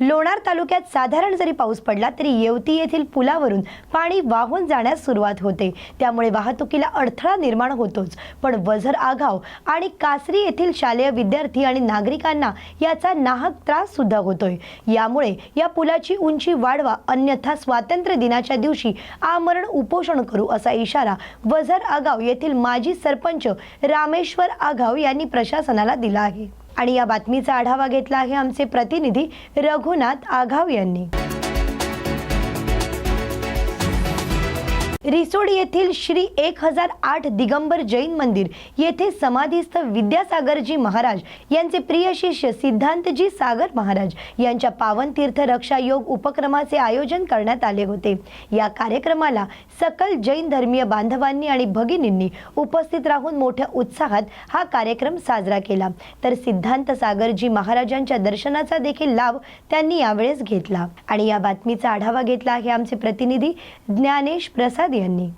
लोणार तालुक्यात साधारण जरी पाऊस पडला तरी येवती येथील पुलावरून पाणी वाहून जाण्यास सुरुवात होते. त्यामुळे वाहतुकीला अडथळा निर्माण होतोच. पण वझर आघाव आणि कासरी येथील शालेय विद्यार्थी आणि नागरिकांना याचा नाहक त्रास सुद्धा होतोय. यामुळे या पुलाची उंची वाढवा अन्यथा स्वातंत्र्य दिनाच्या दिवशी आमरण उपोषण करू असा इशारा वझर आगाव येथील माजी सरपंच रामेश्वर आघाव यांनी प्रशासनाला दिला आहे. आणि या बातमीचा आढावा घेतला आहे आमचे प्रतिनिधी रघुनाथ आघाव यांनी. रिसोड येथील श्री एक हजार आठ दिगंबर जैन मंदिर येथे समाधीस्थ विद्यासागरजी महाराज यांचे प्रिय शिष्य सिद्धांतजी सागर महाराज यांच्या पावन तीर्थ रक्षा योग उपक्रमाचे आयोजन करण्यात आले होते. या कार्यक्रमाला सकल जैन धर्मीय बांधवांनी आणि भगिनींनी उपस्थित राहून मोठ्या उत्साहात हा कार्यक्रम साजरा केला. तर सिद्धांत सागरजी महाराजांच्या दर्शनाचा देखील लाभ त्यांनी यावेळेस घेतला. आणि या बातमीचा आढावा घेतला आहे आमचे प्रतिनिधी ज्ञानेश प्रसाद यांनी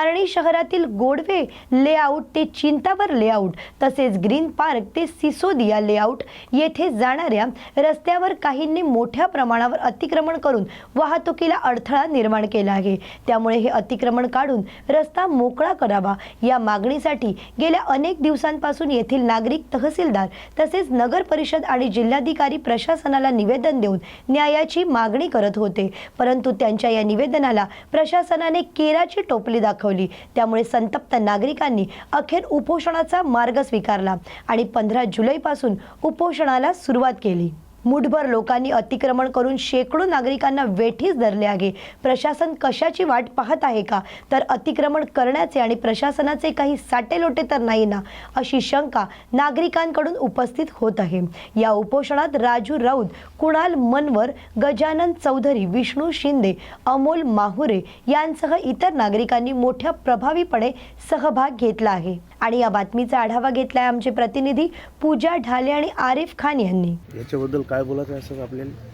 आर्णी शहरातील गोडवे लेआउट ते चिंतावर लेआउट तसेच ग्रीन पार्क ते सिसोदिया लेआउट येथे जाणाऱ्या रस्त्यावर काहींनी मोठ्या प्रमाणावर अतिक्रमण करून वाहतुकीला अडथळा निर्माण केला आहे. त्यामुळे हे अतिक्रमण काढून रस्ता मोकळा करावा या मागणीसाठी गेल्या अनेक दिवसांपासून येथील नागरिक तहसीलदार तसेच नगर परिषद आणि जिल्हाधिकारी प्रशासनाला निवेदन देऊन न्यायाची मागणी करत होते. परंतु त्यांच्या या निवेदनाला प्रशासनाने केराची टोपली दाखवली. त्यामुळे संतप्त नागरिकांनी अखेर उपोषणाचा मार्ग स्वीकारला आणि पंधरा जुलैपासून उपोषणाला सुरुवात केली. मुठभर लोकांनी अतिक्रमण करून शेकडो नागरिकांना वेठीस धरले आहे. प्रशासन कशाची वाट पाहत आहे का? तर अतिक्रमण करण्याचे आणि प्रशासनाचे काही साटेलोटे तर नाही ना? अशी शंका नागरिकांकडून उपस्थित होत आहे. या उपोषणात राजू राऊत कुणाल मनवर गजानन चौधरी विष्णू शिंदे अमोल माहुरे यांसह इतर नागरिकांनी मोठ्या प्रभावीपणे सहभाग घेतला आहे. आणि या बातमीचा आढावा घेतलाय आमचे प्रतिनिधी पूजा ढाले आणि आरिफ खान यांनी. याच्याबद्दल काय बोलायचं आहे सर आपल्याला?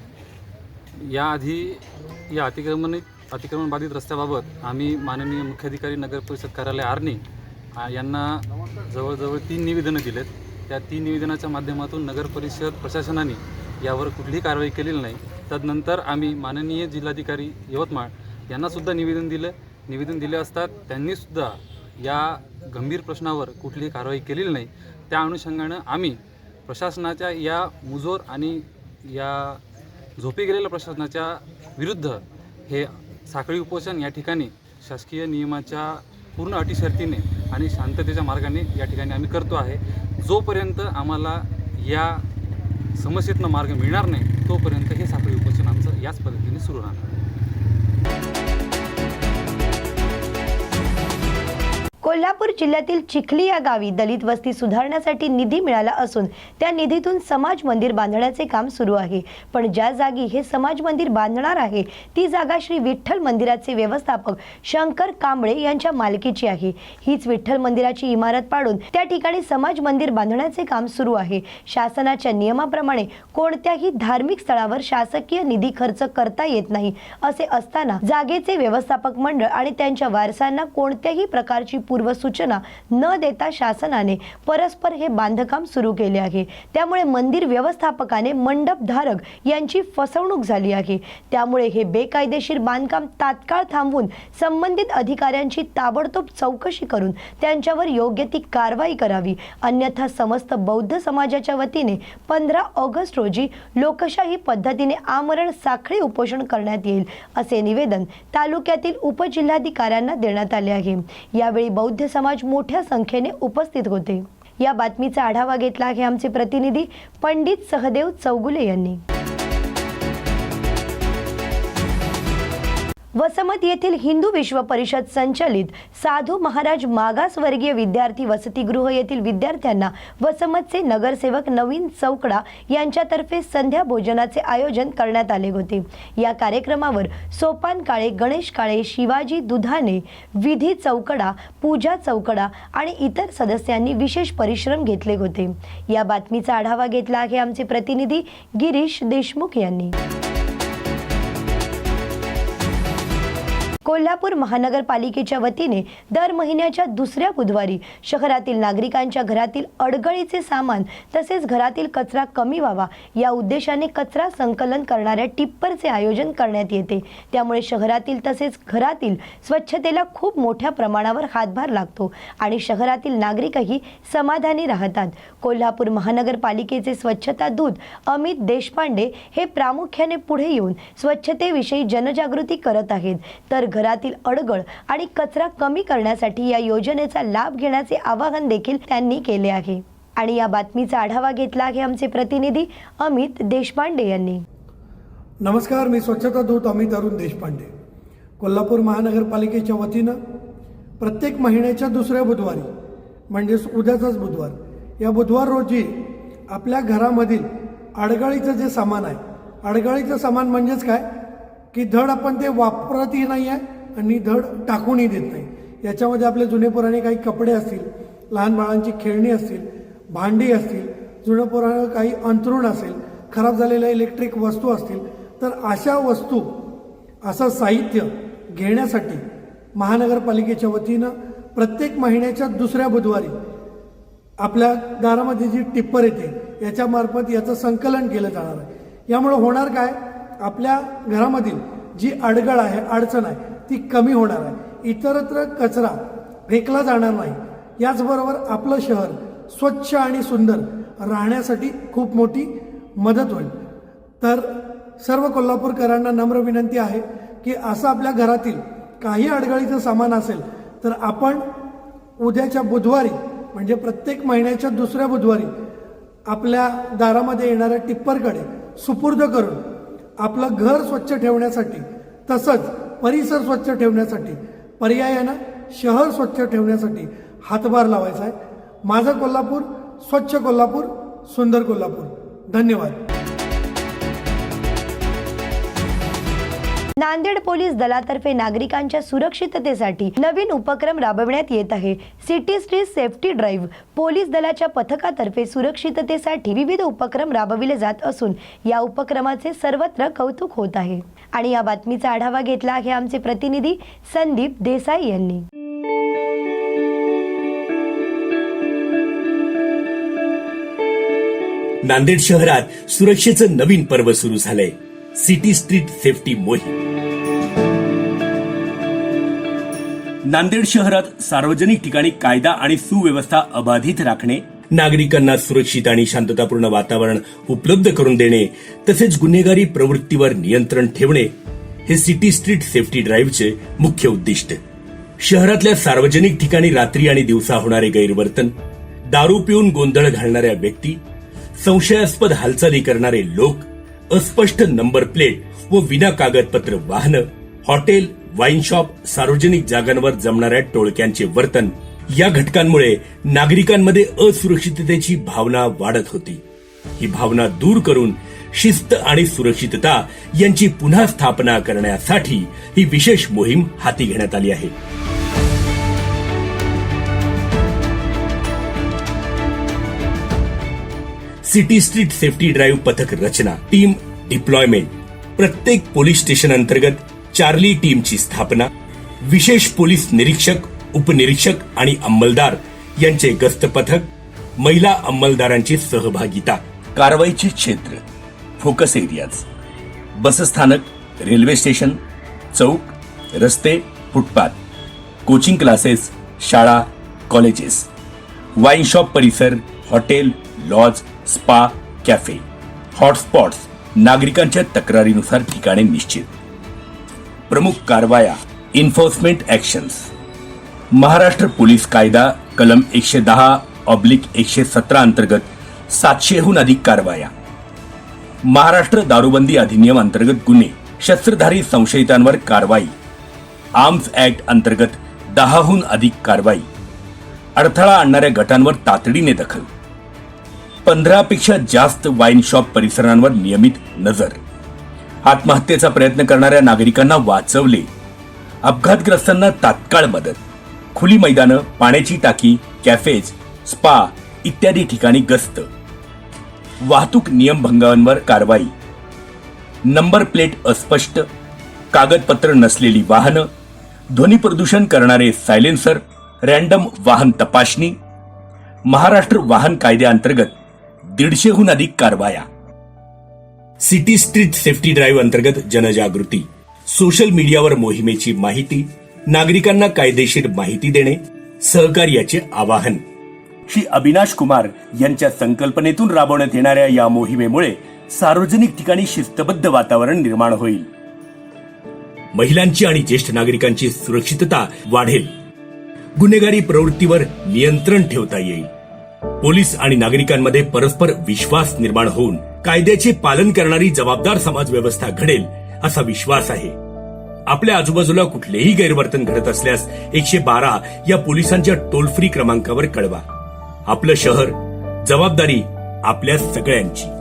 याआधी या अतिक्रमण अतिक्रमण बाधित रस्त्याबाबत आम्ही माननीय मुख्याधिकारी नगर परिषद कार्यालय आर्णी यांना जवळजवळ तीन निवेदनं दिलेत. त्या तीन निवेदनाच्या माध्यमातून नगर परिषद प्रशासनाने यावर कुठलीही कारवाई केलेली नाही. तदनंतर आम्ही माननीय जिल्हाधिकारी यवतमाळ यांनासुद्धा निवेदन दिलं. निवेदन दिले असतात त्यांनीसुद्धा या गंभीर प्रश्नावर कुठलीही कारवाई केलेली नाही. त्या अनुषंगानं आम्ही प्रशासनाच्या या मुजोर आणि या झोपी गेलेल्या प्रशासनाच्या विरुद्ध हे साखळी उपोषण या ठिकाणी शासकीय नियमाच्या पूर्ण अटी शर्तीने आणि शांततेच्या मार्गाने या ठिकाणी आम्ही करतो आहे. जोपर्यंत आम्हाला या समस्येतनं मार्ग मिळणार नाही तोपर्यंत हे साखळी उपोषण आमचं याच पद्धतीने सुरू राहणार. कोल्हापूर जिल्ह्यातील चिखली या गावी दलित वस्ती सुधारण्यासाठी निधी मिळाला असून त्या निधीतून समाज मंदिर बांधण्याचे काम सुरू आहे. पण ज्या जागी हे समाज मंदिर बांधणार आहे ती जागा श्री विठ्ठल मंदिराचे व्यवस्थापक शंकर कांबळे यांच्या मालकीची आहे. हीच विठ्ठल मंदिराची इमारत पाडून त्या ठिकाणी समाज मंदिर बांधण्याचे काम सुरू आहे. शासनाच्या नियमाप्रमाणे कोणत्याही धार्मिक स्थळावर शासकीय निधी खर्च करता येत नाही असे असताना जागेचे व्यवस्थापक मंडळ आणि त्यांच्या वारसांना कोणत्याही प्रकारची सूचना न देता शासनाने परस्पर हे बांधकाम सुरू केले आहे. त्यामुळे मंदिर व्यवस्थापकाने मंडपधारक यांची फसवणूक झाली आहे. त्यामुळे हे बेकायदेशीर बांधकाम तात्काळ थांबवून संबंधित अधिकाऱ्यांची ताबडतोब चौकशी करून त्यांच्यावर योग्य ती कारवाई करावी. अन्यथा समस्त बौद्ध समाजाच्या वतीने पंधरा ऑगस्ट रोजी लोकशाही पद्धतीने आमरण साखळी उपोषण करण्यात येईल असे निवेदन तालुक्यातील उपजिल्हाधिकाऱ्यांना देण्यात आले आहे. यावेळी बौद्ध समाज मोठ्या संख्येने उपस्थित होते. या बातमीचा आढावा घेतला आहे आमचे प्रतिनिधी पंडित सहदेव चौगुले यांनी. वसमत येथील हिंदू विश्व परिषद संचलित साधू महाराज मागासवर्गीय विद्यार्थी वसतिगृह येथील विद्यार्थ्यांना वसमतचे नगरसेवक नवीन चौकडा यांच्यातर्फे संध्या भोजनाचे आयोजन करण्यात आले होते. या कार्यक्रमावर सोपान काळे गणेश काळे शिवाजी दुधाने विधी चौकडा पूजा चौकडा आणि इतर सदस्यांनी विशेष परिश्रम घेतले होते. या बातमीचा आढावा घेतला आहे आमचे प्रतिनिधी गिरीश देशमुख यांनी. कोल्हापूर महानगरपालिकेच्या वतीने दर महिन्याच्या दुसऱ्या बुधवारी शहरातील नागरिकांच्या घरातील अडगळीचे सामान तसेच घरातील कचरा कमी व्हावा या उद्देशाने कचरा संकलन करणाऱ्या टिप्परचे आयोजन करण्यात येते. त्यामुळे शहरातील तसेच घरातील स्वच्छतेला खूप मोठ्या प्रमाणावर हातभार लागतो आणि शहरातील नागरिकही समाधानी राहतात. कोल्हापूर महानगरपालिकेचे स्वच्छता दूत अमित देशपांडे हे प्रामुख्याने पुढे येऊन स्वच्छतेविषयी जनजागृती करत आहेत. तर घर शहरातील अडगळ आणि कचरा कमी करण्यासाठी या योजनेचा लाभ घेण्याचे आवाहन देखील त्यांनी केले आहे. आणि या बातमीचा आढावा घेतला आहे आमचे प्रतिनिधी अमित देशपांडे यांनी. नमस्कार मी स्वच्छता दूत अमित अरुण देशपांडे. कोल्हापूर महानगरपालिकेच्या वतीनं प्रत्येक महिन्याच्या दुसऱ्या बुधवारी म्हणजेच उद्याचाच बुधवार या बुधवार रोजी आपल्या घरामधील अडगळीचं जे सामान आहे अडगळीचं सामान म्हणजेच काय? की धड आपण ते वापरतही नाही आहे आणि धड टाकूनही देत नाही. याच्यामध्ये आपले जुने पुराणे काही कपडे असतील लहान बाळांची खेळणी असतील भांडी असतील जुनं पुराणं काही अंथरूण असेल खराब झालेल्या इलेक्ट्रिक वस्तू असतील तर अशा वस्तू असं साहित्य घेण्यासाठी महानगरपालिकेच्या वतीनं प्रत्येक महिन्याच्या दुसऱ्या बुधवारी आपल्या दारामध्ये जी टिप्पर येते याच्यामार्फत याचं संकलन केलं जाणार आहे. यामुळं होणार काय? आपल्या घरामधील जी अडगळ आहे अडचण आहे ती कमी होणार आहे. इतरत्र कचरा फेकला जाणार नाही. याचबरोबर आपलं शहर स्वच्छ आणि सुंदर राहण्यासाठी खूप मोठी मदत होईल. तर सर्व कोल्हापूरकरांना नम्र विनंती आहे की असं आपल्या घरातील काही अडगळीचं सामान असेल तर आपण उद्याच्या बुधवारी म्हणजे प्रत्येक महिन्याच्या दुसऱ्या बुधवारी आपल्या दारामध्ये येणाऱ्या टिप्परकडे सुपूर्द करून आपलं घर स्वच्छ ठेवण्यासाठी तसंच परिसर स्वच्छ ठेवण्यासाठी पर्यायानं शहर स्वच्छ ठेवण्यासाठी हातभार लावायचा आहे. माझं कोल्हापूर स्वच्छ कोल्हापूर सुंदर कोल्हापूर. धन्यवाद. नांदेड पोलीस दलातर्फे नागरिकांच्या सुरक्षिततेसाठी नवीन उपक्रम राबविण्यात येत आहे. City street safety drive police दलाच्या पथकातर्फे सुरक्षिततेसाठी विविध उपक्रम राबविले जात असून या उपक्रमाचे सर्वत्र कौतुक होत आहे. आणि या बातमीचा आढावा घेतला आहे आमचे प्रतिनिधी संदीप देसाई यांनी. नांदेड शहरात सुरक्षेचं नवीन पर्व सुरू झालंय. सिटी स्ट्रीट सेफ्टी मोहीम. नांदेड शहरात सार्वजनिक ठिकाणी कायदा आणि सुव्यवस्था अबाधित राखणे नागरिकांना सुरक्षित आणि शांततापूर्ण वातावरण उपलब्ध करून देणे तसेच गुन्हेगारी प्रवृत्तीवर नियंत्रण ठेवणे हे सिटी स्ट्रीट सेफ्टी ड्राईव्हचे मुख्य उद्दिष्ट. शहरातल्या सार्वजनिक ठिकाणी रात्री आणि दिवसा होणारे गैरवर्तन दारू पिऊन गोंधळ घालणाऱ्या व्यक्ती संशयास्पद हालचाली करणारे लोक अस्पष्ट नंबर प्लेट व विना कागदपत्र वाहनं हॉटेल वाईन शॉप सार्वजनिक जागांवर जमणाऱ्या टोळक्यांचे वर्तन या घटकांमुळे नागरिकांमध्ये असुरक्षिततेची भावना वाढत होती. ही भावना दूर करून शिस्त आणि सुरक्षितता यांची पुन्हा स्थापना करण्यासाठी ही विशेष मोहीम हाती घेण्यात आली आहे. सिटी स्ट्रीट सेफ्टी ड्राईव्ह पथक रचना टीम डिप्लॉयमेंट. प्रत्येक पोलीस स्टेशन अंतर्गत चार्ली टीमची स्थापना विशेष पोलीस निरीक्षक उपनिरीक्षक आणि अंमलदार यांचे गस्त पथक महिला अंमलदारांची सहभागिता. कारवाईचे क्षेत्र फोकस एरियाज. बसस्थानक रेल्वे स्टेशन चौक रस्ते फुटपाथ. कोचिंग क्लासेस शाळा कॉलेजेस. वाईन शॉप परिसर hotel lodge spa cafe hotspots नागरिकांच्या तक्रारीनुसार ठिकाणे निश्चित. प्रमुख कारवाया इन्फोर्समेंट ॲक्शन्स महाराष्ट्र पोलीस कायदा कलम एकशे दहा ऑब्लिक एकशे सतरा अंतर्गत सातशेहून अधिक कारवाया. महाराष्ट्र दारूबंदी अधिनियम अंतर्गत गुन्हे शस्त्रधारी संशयितांवर कारवाई. आर्म्स ऍक्ट अंतर्गत दहाहून अधिक कारवाई. अडथळा आणणाऱ्या गटांवर तातडीने दखल. पंधरापेक्षा जास्त वाईन शॉप परिसरांवर नियमित नजर. आत्महत्येचा प्रयत्न करणाऱ्या नागरिकांना वाचवले. अपघातग्रस्तांना तात्काळ मदत. खुली मैदानं पाण्याची टाकी कॅफेज स्पा इत्यादी ठिकाणी गस्त. वाहतूक नियमभंगांवर कारवाई. नंबर प्लेट अस्पष्ट. कागदपत्र नसलेली वाहनं. ध्वनी प्रदूषण करणारे सायलेन्सर रॅन्डम वाहन तपासणी. महाराष्ट्र वाहन कायद्याअंतर्गत दीडशेहून अधिक कारवाया. सिटी स्ट्रीट सेफ्टी ड्राईव्ह अंतर्गत जनजागृती सोशल मीडियावर मोहिमेची माहिती नागरिकांना कायदेशीर माहिती देणे सहकार्याचे आवाहन. श्री अविनाश कुमार यांच्या संकल्पनेतून राबवण्यात येणाऱ्या या मोहिमेमुळे सार्वजनिक ठिकाणी शिस्तबद्ध वातावरण निर्माण होईल. महिलांची आणि ज्येष्ठ नागरिकांची सुरक्षितता वाढेल. गुन्हेगारी प्रवृत्तीवर नियंत्रण ठेवता येईल. पोलीस आणि नागरिकांमध्ये परस्पर विश्वास निर्माण होऊन कायद्याचे पालन करणारी जबाबदार समाज व्यवस्था घडेल असा विश्वास आहे. आपल्या आजूबाजूला कुठलेही गैरवर्तन घडत असल्यास एकशे बारा या पोलिसांच्या टोल फ्री क्रमांकावर कळवा. आपलं शहर जबाबदारी आपल्या सगळ्यांची.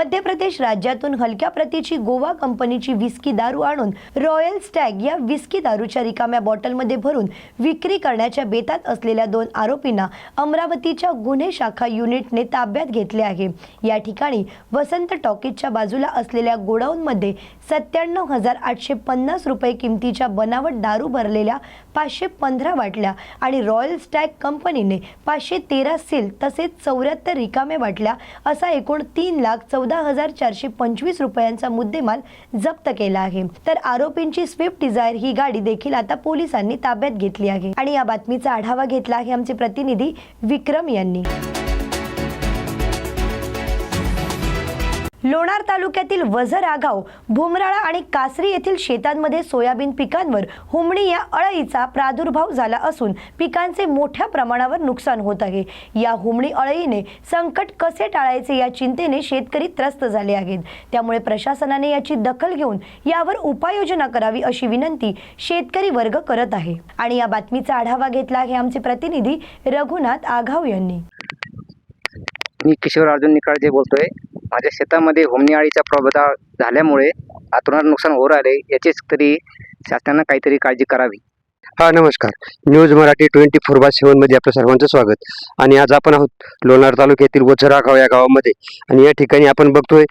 मध्य प्रदेश राज्यातून हलक्या प्रतीची गोवा कंपनीची विस्की दारू आणून रॉयल स्टॅग या विस्की दारूच्या रिकाम्या बॉटलमध्ये भरून विक्री करण्याच्या बेतात असलेल्या दोन आरोपींना अमरावतीच्या गुन्हे शाखा युनिटने ताब्यात घेतले आहे. या ठिकाणी वसंत टॉकीजच्या बाजूला असलेल्या गोडाऊनमध्ये सत्त्याण्णव हजार आठशे पन्नास रुपये किमतीच्या बनावट दारू भरलेल्या पाचशे पंधरा बाटल्या आणि रॉयल स्टॅग कंपनीने पाचशे तेरा सील तसेच चौऱ्याहत्तर रिकामे बाटल्या असा एकूण तीन लाख चौदा हजार चारशे पंचवीस रुपयांचा मुद्देमाल जप्त केला आहे. तर आरोपींची स्विफ्ट डिझायर ही गाडी देखील आता पोलिसांनी ताब्यात घेतली आहे. आणि या बातमीचा आढावा घेतला आहे आमचे प्रतिनिधी विक्रम यांनी. लोणार तालुक्यातील वझर आगाव भुमराळा आणि कासरी येथील शेतांमध्ये सोयाबीन पिकांवर हुमणी या अळईचा प्रादुर्भाव झाला असून पिकांचे मोठ्या प्रमाणावर नुकसान होत आहे. या हुमणी अळईने संकट कसे टाळायचे या चिंतेने शेतकरी त्रस्त झाले आहेत. त्यामुळे प्रशासनाने याची दखल घेऊन यावर उपाययोजना करावी अशी विनंती शेतकरी वर्ग करत आहे. आणि या बातमीचा आढावा घेतला आहे आमचे प्रतिनिधी रघुनाथ आघाव यांनी. मी किशोर अर्जुन निकाळजे बोलतोय. माझ्या शेतामध्ये होमणी अळीचा प्रभाव झाल्यामुळे अतोनात नुकसान होऊ राहिले याचीच तरी शासनानं काहीतरी काळजी करावी. हा नमस्कार. News Marathi twenty four by सेवनमध्ये आपलं सर्वांचं स्वागत. आणि आज आपण आहोत लोणार तालुक्यातील वझरा गाव या गावामध्ये. आणि या ठिकाणी आपण बघतोय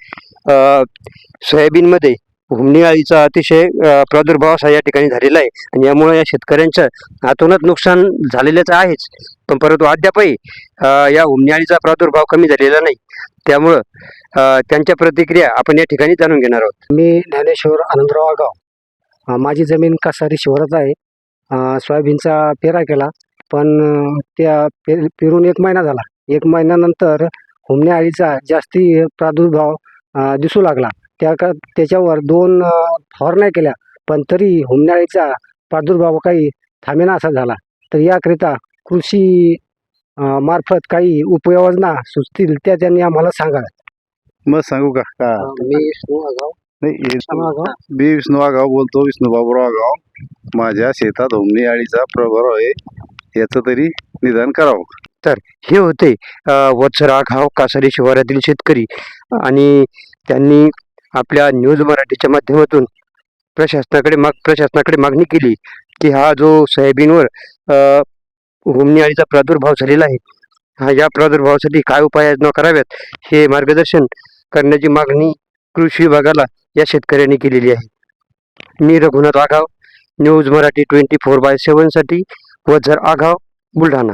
सोयाबीनमध्ये हुमणी अळीचा अतिशय प्रादुर्भाव असा या ठिकाणी झालेला आहे. आणि यामुळे या शेतकऱ्यांचं हातूनच नुकसान झालेलंच आहेच. पण परंतु अद्यापही या हुमणी अळीचा प्रादुर्भाव कमी झालेला नाही. त्यामुळं त्यांच्या प्रतिक्रिया आपण या ठिकाणी जाणून घेणार आहोत. मी ज्ञानेश्वर आनंदराव आगाव. माझी जमीन कासारी शिवारात आहे. सोयाबीनचा पेरा केला. पण त्या पे पेरून एक महिना झाला. एक महिन्यानंतर हुमण्या अळीचा जास्ती प्रादुर्भाव दिसू लागला. त्या का त्याच्यावर दोन फवारण्या केल्या पण तरी हुमण्या अळीचा प्रादुर्भाव काही थांबेना असा झाला. तर याकरिता कृषी मार्फत काही उपाययोजना सुचतील त्या त्यांनी आम्हाला सांगा मग सांगू का? का? मी विष्णू आगाव. मी विष्णू आगाव बोलतो विष्णू बाबूराव आगाव. माझ्या शेतात होमणी अळीचा प्रभाव आहे याचं तरी निदान करावं. हे होते अ, वत्सरा घाव कासारी शिवारातील शेतकरी आणि त्यांनी आपल्या न्यूज मराठीच्या माध्यमातून प्रशासनाकडे माग प्रशासनाकडे मागणी केली की हा जो सोयाबीनवर अ, अळीचा प्रादुर्भाव झालेला आहे हा या प्रादुर्भावासाठी काय उपाययोजना कराव्यात हे मार्गदर्शन करण्याची मागणी कृषी विभागाला या शेतकऱ्यांनी केलेली आहे. मी Raghunath Aghav news Marathi twenty four by सेवनसाठी वझर Aghav Buldhana.